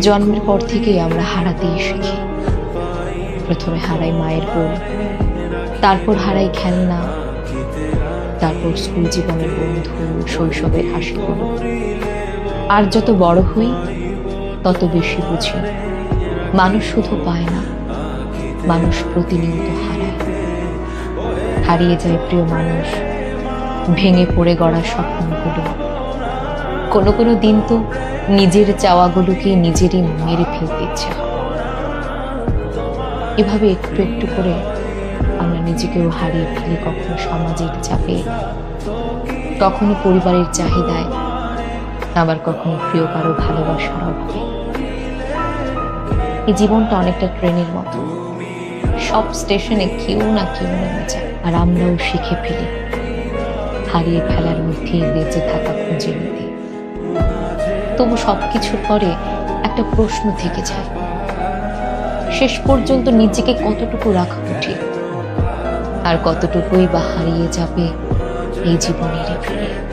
জন্মের পর থেকেই আমরা হারাতেই শিখি। প্রথমে হারাই মায়ের কোল, তারপর হারাই খেলনা, তারপর স্কুল জীবনের বন্ধু, শৈশবের হাসিগুলো আর যত বড় হই, তত বেশি বুঝি, মানুষ শুধু পায় না, মানুষ প্রতিনিয়ত হারায়। হারিয়ে যায় প্রিয় মানুষ, ভেঙে পড়ে গড়া স্বপ্নগুলো। কোনো কোনো দিন তো নিজের চাওয়াগুলোকে নিজেরই মেরে ফেলতে ইচ্ছে এভাবে একটু একটু করে আমরা নিজেকেও হারিয়ে ফেলি কখনো সমাজের চাপে, কখনো পরিবারের চাহিদায়, আবার কখনো প্রিয় কারও ভালোবাসার অভাবে। এই জীবনটা অনেকটা ট্রেনের মতো। সব স্টেশনে কেউ না কেউ নেমে যায়, আর আমরাও শিখে ফেলি। হারিয়ে ফেলার মধ্যে বেঁচে থাকা খুঁজে নিতে। তবু সব কিছুর পরে একটা প্রশ্ন থেকে যায়। শেষ পর্যন্ত নিজেকে কতটুকু রাখা উচিত আর কতটুকুই বা হারিয়ে যাবে এই জীবনের ফিরে?